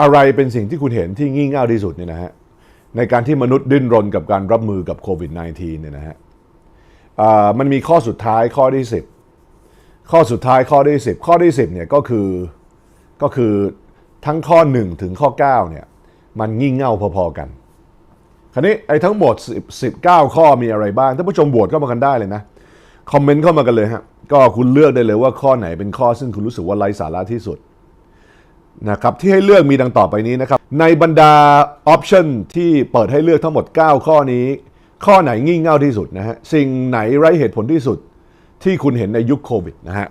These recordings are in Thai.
อะไรเป็นสิ่งที่คุณเห็นที่งี่เง่าที่สุดเนี่ยนะฮะในการที่มนุษย์ดิ้นรนกับการรับมือกับโควิด -19 เนี่ยนะฮะมันมีข้อสุดท้ายข้อที่ 10 ข้อสุดท้ายข้อที่ 10 ข้อที่ 10เนี่ยก็คือก็คือทั้งข้อ 1 ถึงข้อ9เนี่ยมันงี่เง่าพอๆกัน คราวนี้ไอ้ทั้งหมด10 19 ข้อมีอะไรบ้าง ท่านผู้ชมโหวตเข้ามากันได้เลยนะ คอมเมนต์เข้ามากันเลยฮะ ก็คุณเลือกได้เลยว่าข้อไหนเป็นข้อซึ่งคุณรู้สึกว่าไร้สาระที่สุด นะครับที่ให้เลือกมีดังต่อไปนี้นะครับ ในบรรดาออปชันที่เปิดให้เลือกทั้งหมด 9 ข้อนี้ ข้อไหนงี่เง่าที่สุดนะฮะสิ่งไหนไร้เหตุผลที่สุดที่คุณเห็นในยุคโควิดนะฮะ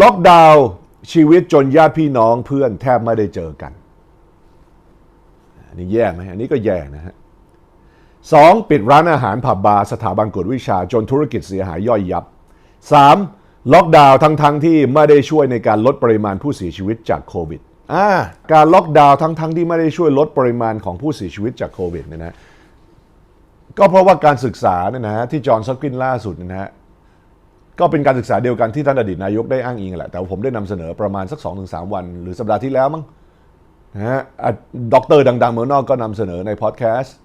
ล็อกดาวน์ชีวิตจนญาติพี่น้องเพื่อนแทบไม่ได้เจอกันอันนี้แย่ไหมอันนี้ก็แย่นะฮะสองปิดร้านอาหารผับบาร์สถาบันกวดวิชาจนธุรกิจเสียหายย่อยยับ 3. ล็อกดาวน์ทั้งๆทที่ไม่ได้ช่วยในการลดปริมาณผู้เสียชีวิตจากโควิด อ่าการล็อกดาวน์ทั้งๆทที่ไม่ได้ช่วยลดปริมาณของผู้เสียชีวิตจากโควิดเนี่ยนะก็เพราะว่าการศึกษาเนี่ยนะฮะที่จอห์นซอกกินล่าสุดเนี่ยนะฮะก็เป็นการศึกษาเดียวกันที่ท่านอดีตนายกได้อ้างอิงแหละ แต่ว่าผมได้นำเสนอประมาณสัก 2-3 วัน หรือสัปดาห์ที่แล้วมั้งนะฮะด็อกเตอร์ดังๆเมืองนอกก็นำเสนอในพอดแคสต์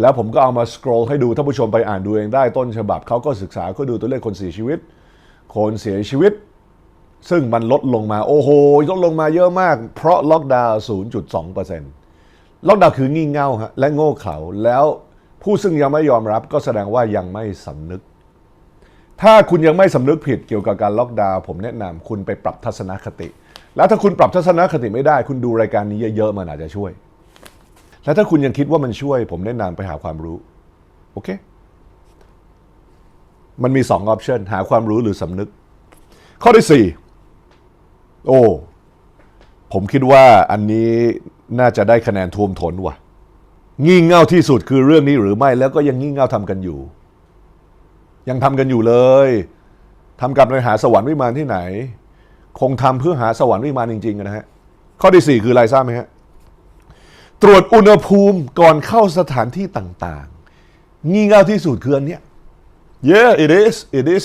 แล้วผมก็เอามาสครอลให้ดูท่านผู้ชมไปอ่านดูเองได้ต้นฉบับเขาก็ศึกษาก็ดูตัวเลขคนเสียชีวิต คนเสียชีวิต ซึ่งมันลดลงมาโอ้โหลดลงมาเยอะมาก เพราะล็อกดาวน์ 0.2%ล็อกดาวน์คืองี่เง่าฮะและโง่เขลาแล้วผู้ซึ่งยังไม่ยอมรับก็แสดงว่ายังไม่สำนึก ถ้าคุณยังไม่สำนึกผิดเกี่ยวกับการล็อกดาวน์ผมแนะนำคุณไปปรับทัศนคติ แล้วถ้าคุณปรับทัศนคติไม่ได้ คุณดูรายการนี้เยอะๆมันอาจจะช่วย แล้วถ้าคุณยังคิดว่ามันช่วย ผมแนะนำไปหาความรู้โอเคมันมีสองออปชันหาความรู้หรือสำนึก ข้อที่สี่ โอ้ ผมคิดว่าอันนี้น่าจะได้คะแนนท่วมท้นว่ะ งี่เง่าที่สุดคือเรื่องนี้หรือไม่แล้วก็ยังงี่เง่าทำกันอยู่ ยังทำกันอยู่เลยทำกับไปหาสวรรค์วิมานที่ไหน คงทำเพื่อหาสวรรค์วิมานจริงๆนะฮะข้อที่สี่คืออะไรทราบไหมฮะตรวจอุณหภูมิก่อนเข้าสถานที่ต่างๆ งี่เง่าที่สุดคืออันเนี้ย yeah it is it is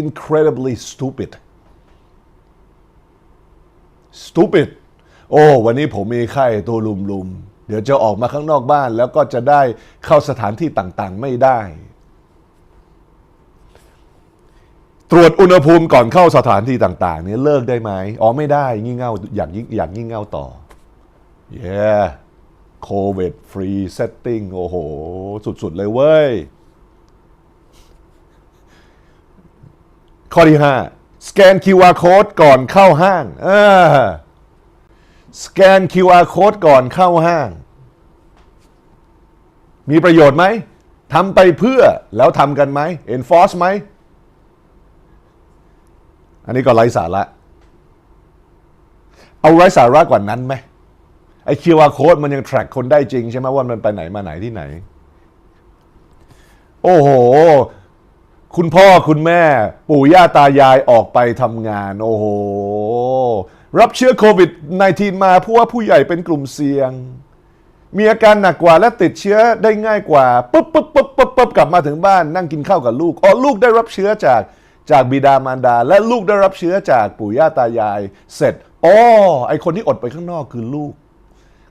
incredibly stupid stupid โอ้ วันนี้ผมมีไข้ตัวลุมๆ เดี๋ยวจะออกมาข้างนอกบ้าน แล้วก็จะได้เข้าสถานที่ต่างๆ ไม่ได้ ตรวจอุณหภูมิก่อนเข้าสถานที่ต่างๆเนี่ยเลิกได้ไหมอ๋อไม่ได้งี่เง่าอยากยิ่งอยากงี่เง่าต่อ yeah covid free setting โอ้โห สุดๆ เลยเว้ย ข้อที่ 5 สแกน QR code ก่อนเข้าห้างเอ่าสแกน QR code ก่อนเข้าห้าง มีประโยชน์ไหมทำไปเพื่อแล้วทำกันไหม enforce ไหม อันนี้ก็ไร้สาระ เอาไร้สาระกว่านั้นไหมไอ้ QR code มันยัง track คนได้จริงใช่ไหมว่ามันไปไหนมาไหนที่ไหน โอ้โห คุณพ่อคุณแม่ปู่ย่าตายายออกไปทำงาน โอ้โห รับเชื้อโควิด -19 มาเพราะว่าผู้ใหญ่เป็นกลุ่มเสี่ยง มีอาการหนักกว่าและติดเชื้อได้ง่ายกว่าปุ๊บปุ๊บปุ๊บปุ๊บปุ๊บกลับมาถึงบ้านนั่งกินข้าวกับลูกอ๋อลูกได้รับเชื้อจากจากบิดามารดา และลูกได้รับเชื้อจากปู่ย่าตายาย เสร็จอ๋อไอคนที่อดไปข้างนอกคือลูก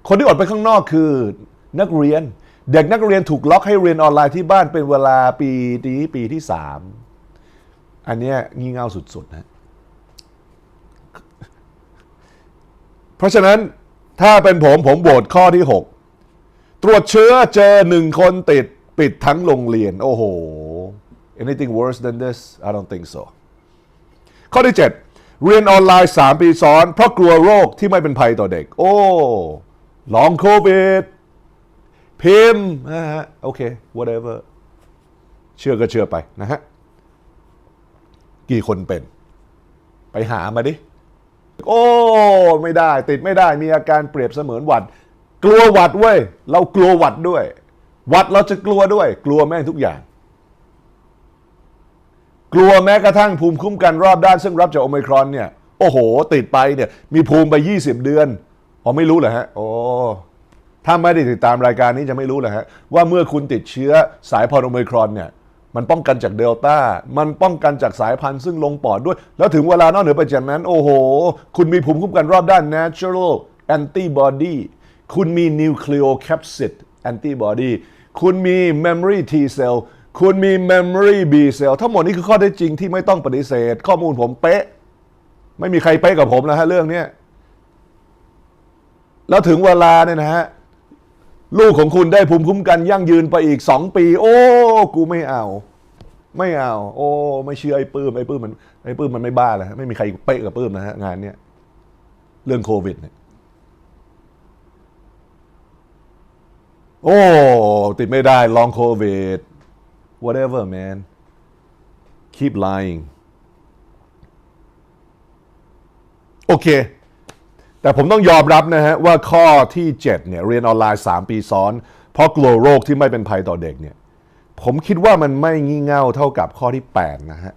คนที่อดไปข้างนอกคือนักเรียน เด็กนักเรียนถูกล็อกให้เรียนออนไลน์ที่บ้านเป็นเวลาปีนี้ปีที่สามอันเนี้ยงี่เง่าสุดๆนะเพราะฉะนั้นถ้าเป็นผมผมโหวตข้อที่ 6 ตรวจเชื้อเจอหนึ่งคนติดปิดทั้งโรงเรียน โอ้โห anything worse than this I don't think so ข้อที่ 7 เรียนออนไลน์ 3 ปีซ้อน เพราะกลัวโรคที่ไม่เป็นภัยต่อเด็ก โอ้ลองโควิด พิมพ์นะฮะโอเค whatever เชื่อก็เชื่อไปนะฮะกี่คนเป็น ไปหามาดิ โอ้ ไม่ได้ ติดไม่ได้มีอาการเปรียบเสมือนหวัด กลัวหวัดเว้ย เรากลัวหวัดด้วย หวัดเราจะกลัวด้วย กลัวแม่งทุกอย่าง กลัวแม้กระทั่งภูมิคุ้มกันรอบด้าน ซึ่งรับจากโอไมครอนเนี่ย โอ้โห ติดไปเนี่ย มีภูมิไป 20 เดือนอ๋อไม่รู้เหรอฮะ โอ้ ถ้าไม่ได้ติดตามรายการนี้จะไม่รู้เลยฮะว่าเมื่อคุณติดเชื้อสายพันธุ์โอไมครอนเนี่ยมันป้องกันจากเดลต้า มันป้องกันจากสายพันธุ์ซึ่งลงปอดด้วย แล้วถึงเวลานอกเหนือไปจากนั้น โอ้โห คุณมีภูมิคุ้มกันรอบด้าน natural antibody คุณมี nucleocapsid antibody คุณมี memory T cell คุณมี memory B cell ทั้งหมดนี้คือข้อเท็จจริงที่ไม่ต้องปฏิเสธ ข้อมูลผมเป๊ะ ไม่มีใครเป๊ะกับผมแล้วฮะเรื่องนี้แล้วถึงเวลาเนี่ยนะฮะ ลูกของคุณได้ภูมิคุ้มกันยั่งยืนไปอีกสองปี โอ้ กูไม่เอา ไม่เอา โอ้ ไม่เชื่อไอ้ปื้มไอ้ปื้มมันไอ้ปื้มมันไม่บ้าเลยไม่มีใครเป๊ะกับปื้มนะฮะงานเนี้ยเรื่องโควิดเนี่ยโอ้ ติดไม่ได้ลองโควิด whatever man keep lying โอเค แต่ผมต้องยอมรับนะฮะว่าข้อที่7เนี่ยเรียนออนไลน์ 3 ปีซ้อน เพราะกลัวโรคที่ไม่เป็นภัยต่อเด็กเนี่ยผมคิดว่ามันไม่งี่เง่าเท่ากับข้อที่8นะฮะ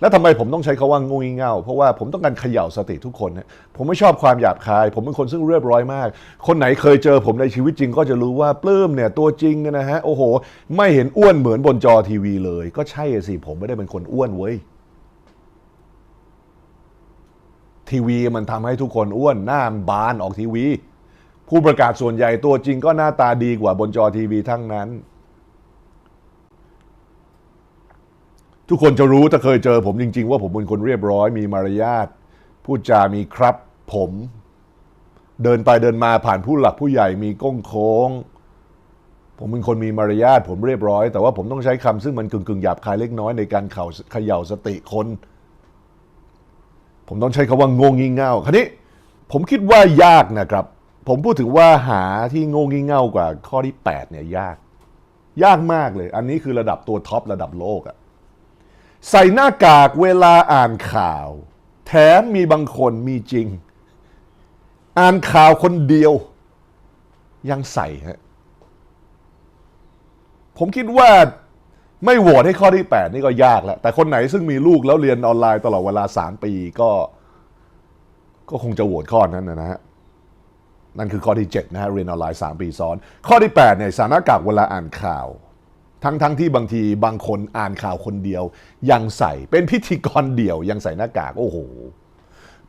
แล้วทำไมผมต้องใช้คาว่างงี่เง่า เพราะว่าผมต้องการเขย่าสติทุกคนนะผมไม่ชอบความหยาบคาย ผมเป็นคนซึ่งเรียบร้อยมาก คนไหนเคยเจอผมในชีวิตจริงก็จะรู้ว่าปลื้มเนี่ยตัวจริงนะฮะโอ้โห ไม่เห็นอ้วนเหมือนบนจอทีวีเลย ก็ใช่สิผมไม่ได้เป็นคนอ้วนเว้ย ทีวีมันทำให้ทุกคนอ้วนหน้าบานออกทีวี ผู้ประกาศส่วนใหญ่ตัวจริงก็หน้าตาดีกว่าบนจอทีวีทั้งนั้น ทุกคนจะรู้ถ้าเคยเจอผมจริง ๆ ว่าผมเป็นคนเรียบร้อยมีมารยาทพูดจามีครับผมเดินไปเดินมาผ่านผู้หลักผู้ใหญ่มีก้งโค้ง ผมเป็นคนมีมารยาทผมเรียบร้อย แต่ว่าผมต้องใช้คำซึ่งมันกึ่งๆหยาบคายเล็กน้อยในการเข่าเขย่าสติคน ผมต้องใช้คาว่างงงี่เง่าคราวนี้ผมคิดว่ายากนะครับ ผมพูดถึงว่าหาที่งงงี่เง่ากว่าข้อที่8เนี่ยยาก ยากมากเลย อันนี้คือระดับตัวท็อประดับโลกอะใส่หน้ากากเวลาอ่านข่าว แถมมีบางคนมีจริง อ่านข่าวคนเดียว ยังใส่ฮะผมคิดว่า ไม่โหวตให้ข้อที่ 8 นี่ก็ยากแล้ว แต่คนไหนซึ่งมีลูกแล้วเรียนออนไลน์ตลอดเวลา 3 ปีก็ ก็คงจะโหวตข้อนั้นนะฮะนั่นคือข้อที่ 7 นะฮะเรียนออนไลน์ 3 ปีซ้อน ข้อที่ 8 เนี่ยสารหน้ากากเวลาอ่านข่าว ทั้งทั้งที่บางทีบางคนอ่านข่าวคนเดียว ยังใส่เป็นพิธีกรเดี่ยวยังใส่หน้ากากโอ้โห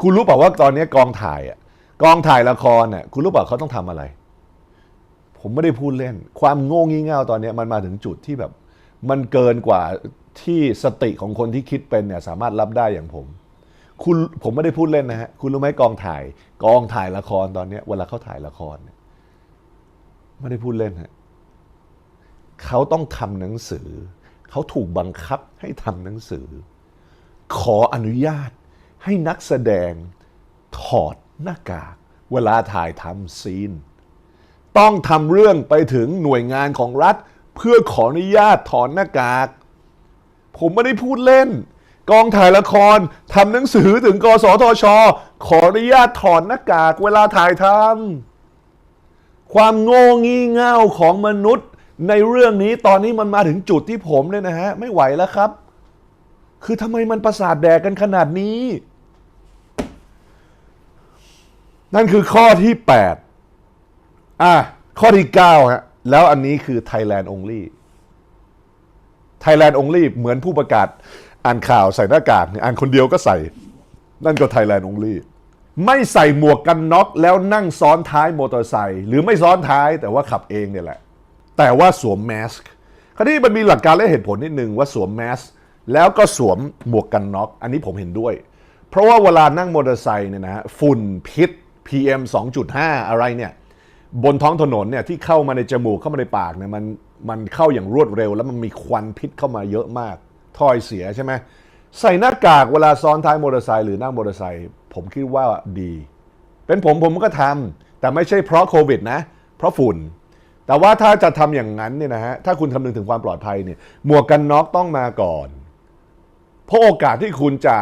คุณรู้เปล่าว่าตอนนี้กองถ่ายอะกองถ่ายละครน่ะคุณรู้เปล่าเขาต้องทำอะไร ผมไม่ได้พูดเล่น ความโง่งี่เง่าตอนนี้มันมาถึงจุดที่แบบ มันเกินกว่าที่สติของคนที่คิดเป็นเนี่ยสามารถรับได้อย่างผม คุณผมไม่ได้พูดเล่นนะฮะ คุณรู้ไหมกองถ่าย กองถ่ายละครตอนเนี้ยเวลาเขาถ่ายละครเนี่ยไม่ได้พูดเล่นฮะเขาต้องทำหนังสือ เขาถูกบังคับให้ทำหนังสือ ขออนุญาตให้นักแสดงถอดหน้ากาก เวลาถ่ายทำซีน ต้องทำเรื่องไปถึงหน่วยงานของรัฐ เพื่อขออนุญาตถอนหน้ากาก ผมไม่ได้พูดเล่น กองถ่ายละครทำหนังสือถึงกสทช ขออนุญาตถอนหน้ากากเวลาถ่ายทำความโง่งี่เง่าของมนุษย์ในเรื่องนี้ตอนนี้มันมาถึงจุดที่ผมเนี่ยนะฮะ ไม่ไหวแล้วครับ คือทำไมมันประสาทแดกกันขนาดนี้ นั่นคือข้อที่ 8 อะ ข้อที่ 9 ฮะ แล้วอันนี้คือ Thailand only Thailand only เหมือนผู้ประกาศอ่านข่าวใส่หน้ากากอ่านคนเดียวก็ใส่ นั่นก็ Thailand only ไม่ใส่หมวกกันน็อกแล้วนั่งซ้อนท้ายมอเตอร์ไซค์หรือไม่ซ้อนท้ายแต่ว่าขับเองเนี่ยแหละ แต่ว่าสวมแมสก์คราวนี้มันมีหลักการและเหตุผลนิดนึงว่าสวมแมสก์แล้วก็สวมหมวกกันน็อก อันนี้ผมเห็นด้วย เพราะว่าเวลานั่งมอเตอร์ไซค์เนี่ยนะฮะฝุ่นพิษ PM 2.5 อะไรเนี่ย บนท้องถนนเนี่ยที่เข้ามาในจมูกเข้ามาในปากเนี่ยมันมันเข้าอย่างรวดเร็ว แล้วมันมีควันพิษเข้ามาเยอะมากถ้อยเสียใช่ไหมใส่หน้ากากเวลาซ้อนท้ายมอเตอร์ไซค์หรือนั่งมอเตอร์ไซค์ผมคิดว่าดี เป็นผมผมก็ทำแต่ไม่ใช่เพราะโควิดนะ เพราะฝุ่น แต่ว่าถ้าจะทำอย่างนั้นเนี่ยนะฮะถ้าคุณคำนึงถึงความปลอดภัยเนี่ยหมวกกันน็อกต้องมาก่อน เพราะโอกาสที่คุณจะ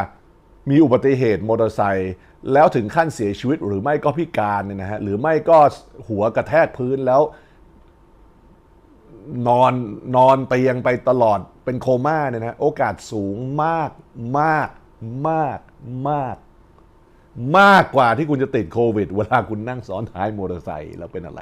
มีอุบัติเหตุมอเตอร์ไซค์ แล้วถึงขั้นเสียชีวิตหรือไม่ก็พิการเนี่ยนะฮะหรือไม่ก็หัวกระแทกพื้นแล้ว นอนนอนเตียงไปตลอดเป็นโคม่าเนี่ยนะโอกาสสูงมากมากมากมาก มากกว่าที่คุณจะติดโควิด เวลาคุณนั่งซ้อนท้ายมอเตอร์ไซค์แล้วเป็นอะไร